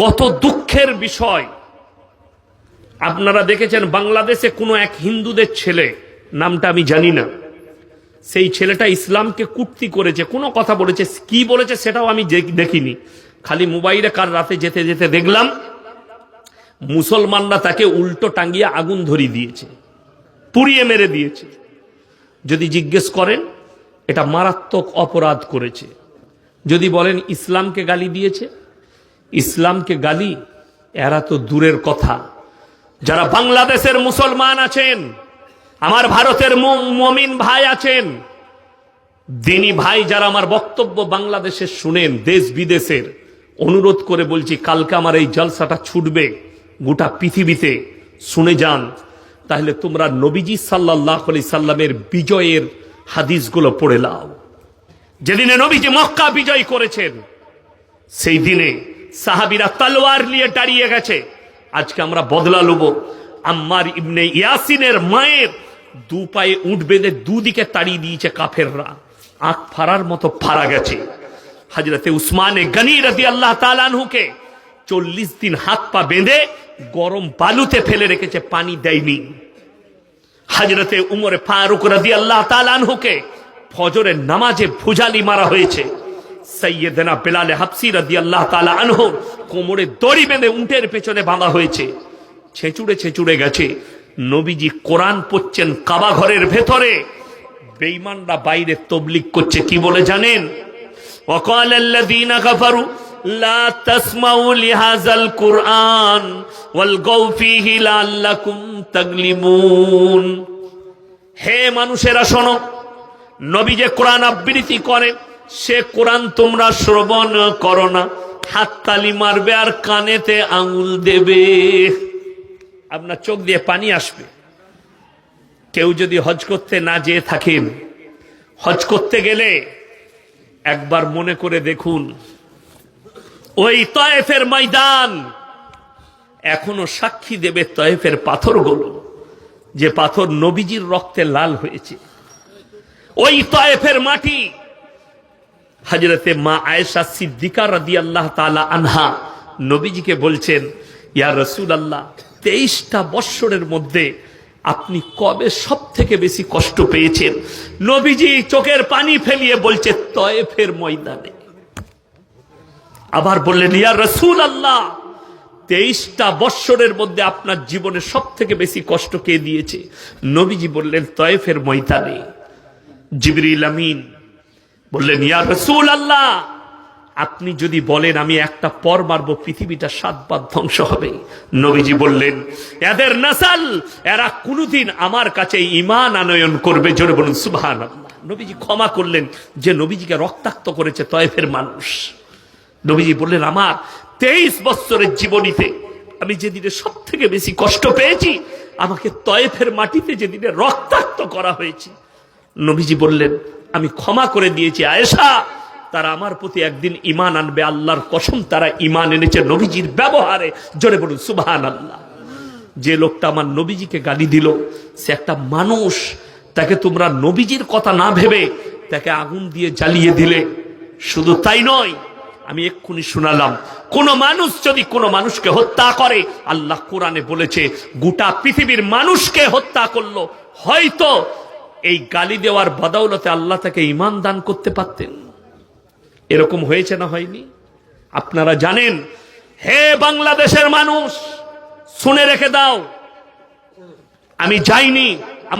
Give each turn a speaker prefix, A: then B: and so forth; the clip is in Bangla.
A: কত দুঃখের বিষয়। আপনারা দেখেছেন বাংলাদেশে কোনো এক হিন্দুদের ছেলে, নামটা আমি জানি না। সেই ছেলেটা ইসলামকে কুর্তি করেছে, কোনো কথা বলেছে, কি বলেছে সেটাও আমি দেখিনি। খালি মোবাইলে কার রাতে যেতে যেতে দেখলাম, মুসলমানরা তাকে উল্টো টাঙ্গিয়ে আগুন ধরিয়ে দিয়েছে, পুড়িয়ে মেরে দিয়েছে। যদি জিজ্ঞেস করেন, এটা মারাত্মক অপরাধ করেছে। যদি বলেন ইসলামকে গালি দিয়েছে ইসলামকে গালি, এরা তো দূরের কথা। যারা বাংলাদেশের মুসলমান আছেন, আমার ভারতের মমিন ভাই আছেন, দিনী ভাই যারা আমার বক্তব্য বাংলাদেশে শুনেন, দেশ বিদেশের, অনুরোধ করে বলছি, কালকে আমার এই জলসাটা ছুটবে গোটা পৃথিবীতে, শুনে যান। তাহলে তোমরা নবীজি সাল্লাহ আলি সাল্লামের বিজয়ের হাদিসগুলো পড়ে লাও। যেদিনে নবীজি মক্কা বিজয় করেছেন, সেই দিনে সাহাবিরা তলোয়ার নিয়ে দাঁড়িয়ে গেছে। আজকে আমরা বদলা লব। আম্মার ইবনে ইয়াসিনের মায়ের দু পায়ে উঠ বেঁধে দুদিকে তাড়িয়ে দিয়েছে কাফেররা। আখ ফারার মতো ফারা গেছে। হাজরতে উসমানে গনি রদি আল্লাহ তালানহুকে চল্লিশ দিন হাত পা বেঁধে গরম বালুতে ফেলে রেখেছে, পানি দেয়নি। হাজরতে উমরে ফারুক রাদি আল্লাহ তালানহুকে ফজরের নামাজে ভুজালি মারা হয়েছে। সৈয়দনা বেলালে হাফসি রাদি আল্লাহ তালা আনহু কোমরে দড়ি বেঁধে উঁটের পেছনে বাঁধা হয়েছে ছেঁচুড়ে ছেঁচুড়ে গেছে নবীজি কোরআন পড়ছেন কাবা ঘরের ভেতরে বেঈমানরা বাইরে তবলিক করছে কি বলে জানেন وقال الذين كفروا لا تسمعوا لهذا القرآن والغوا فيه لعلكم تغلبون হে মানুষেরা শোনো নবী যে কোরআন আবৃত্তি করে সে কোরআন তোমরা শ্রবণ করো না। হাত তালি মারবে আর কানেতে আঙুল দেবে। আপনার চোখ দিয়ে পানি আসবে। কেউ যদি হজ করতে না যেয়ে থাকেন হজ করতে গেলে একবার মনে করে দেখুন, ওই তয়েফের ময়দান এখনও সাক্ষী দেবে তয়েফের পাথরগুলো, যে পাথর নবীজির রক্তে লাল হয়েছে। ওই তয়েফের মাটি হাজরতে মা আয়েশা সিদ্দিকা রাদি আল্লাহ তালা আনহা নবীজিকে বলছেন, ইয়া রসুল আল্লাহ তেইশটা বৎসরের মধ্যে আপনি কবে সব থেকে বেশি কষ্ট পেয়েছেন? নবীজি চোখের পানি ফেলিয়ে বলছে, তয়েফের ময়দানে। আবার বললেন, ইয়া রসুল আল্লাহ তেইশটা বৎসরের মধ্যে আপনার জীবনে সব থেকে বেশি কষ্ট কে দিয়েছে? নবীজি বললেন, তয়েফের ময়দানে। জিবরিল আমিন বললেন, ইয়া রসুল আল্লাহ আপনি যদি বলেন আমি একটা পর মারবো, পৃথিবীটা সাতবার ধ্বংস হবে। নবীজি বললেন, এদের নাসাল, এরা কোনোদিন আমার কাছে ইমান আনয়ন করবে। জোরে বলুন সুবহান নবীজি ক্ষমা করলেন, যে নবীজিকে রক্তাক্ত করেছে তয়েফের মানুষ। নবীজি বললেন, আমার তেইশ বছরের জীবনীতে আমি যেদিনে সব থেকে বেশি কষ্ট পেয়েছি, আমাকে তয়েফের মাটিতে যেদিনে রক্তাক্ত করা হয়েছে। নবীজি বললেন আমি ক্ষমা করে দিয়েছি, আয়েশা। তারা আমার প্রতি একদিন ইমান আনবে, আল্লাহর কসম তারা ইমান এনেছে নবীজির ব্যবহারে। জোরে বলুন সুবাহান আল্লাহ যে লোকটা আমার নবীজিকে গালি দিল, সে একটা মানুষ, তাকে তোমরা নবীজির কথা না ভেবে তাকে আগুন দিয়ে জ্বালিয়ে দিলে। শুধু তাই নয়, আমি এক্ষুনি শোনালাম, কোন মানুষ যদি কোনো মানুষকে হত্যা করে, আল্লাহ কোরআনে বলেছে, গোটা পৃথিবীর মানুষকে হত্যা করল। হয়তো এই গালি দেওয়ার বদৌলতে আল্লাহ তাকে ইমান দান করতে পারতেন। এরকম হয়েছে না হয়নি? আপনারা জানেন, হে বাংলাদেশের মানুষ, শুনে রেখে দাও, আমি যাইনি।